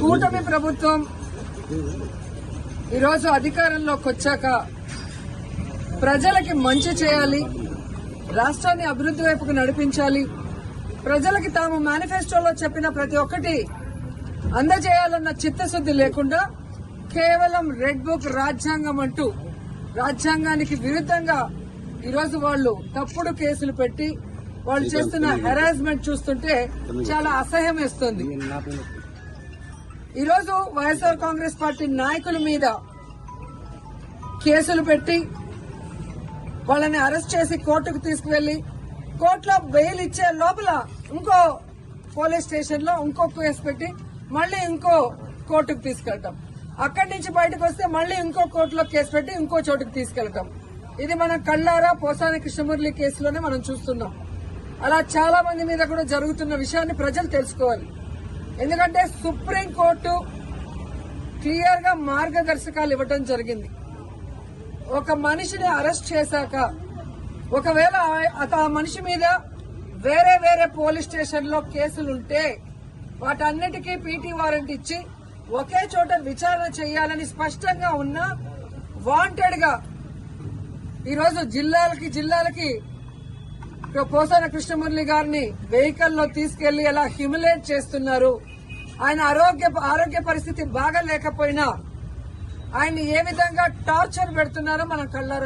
కూటమి ప్రభుత్వం ఈరోజు అధికారంలోకి వచ్చాక ప్రజలకి మంచి చేయాలి రాష్ట్రాన్ని అభివృద్ధి వైపుకు నడిపించాలి. ప్రజలకి తాము మేనిఫెస్టోలో చెప్పిన ప్రతి ఒక్కటి అందజేయాలన్న చిత్తశుద్ధి లేకుండా కేవలం రెడ్ బుక్ రాజ్యాంగం అంటూ రాజ్యాంగానికి విరుద్ధంగా ఈరోజు వాళ్ళు తప్పుడు కేసులు పెట్టి వాళ్ళు చేస్తున్న హెరాస్మెంట్ చూస్తుంటే చాలా అసహ్యం వేస్తుంది. ఈరోజు వైఎస్ఆర్ కాంగ్రెస్ పార్టీ నాయకుల మీద కేసులు పెట్టి వాళ్ళని అరెస్ట్ చేసి కోర్టుకు తీసుకువెళ్ళి కోర్టులో బెయిల్ ఇచ్చే లోపల ఇంకో పోలీస్ స్టేషన్లో ఇంకో కేసు పెట్టి మళ్ళీ ఇంకో కోర్టుకు తీసుకెళ్తాం. అక్కడి నుంచి బయటకు వస్తే మళ్ళీ ఇంకో కోర్టులో కేసు పెట్టి ఇంకో చోటుకు తీసుకెళ్తాం. ఇది మనం కళ్ళారా పోసాని కృష్ణమురళి కేసులోనే మనం చూస్తున్నాం. అలా చాలా మంది మీద కూడా జరుగుతున్న విషయాన్ని ప్రజలు తెలుసుకోవాలి. ఎందుకంటే సుప్రీంకోర్టు క్లియర్గా మార్గదర్శకాలు ఇవ్వటం జరిగింది. ఒక మనిషిని అరెస్ట్ చేశాక ఒకవేళ ఆ- అత ఆ మనిషి మీద వేరే వేరే పోలీస్ స్టేషన్లో కేసులుంటే వాటన్నిటికీ పీటీ వారెంట్ ఇచ్చి ఒకే చోట విచారణ చేయాలని స్పష్టంగా ఉన్న వాంటెడ్గా ఈరోజు జిల్లాలకి జిల్లాలకి పోసాన కృష్ణమురళి గారిని వెహికల్లో తీసుకెళ్ళి ఎలా హ్యూమిలేట్ చేస్తున్నారు? ఆయన ఆరోగ్య ఆరోగ్య పరిస్థితి బాగా లేకపోయినా ఆయన ఏ విధంగా టార్చర్ పెడుతున్నారో మనం కళ్ళారా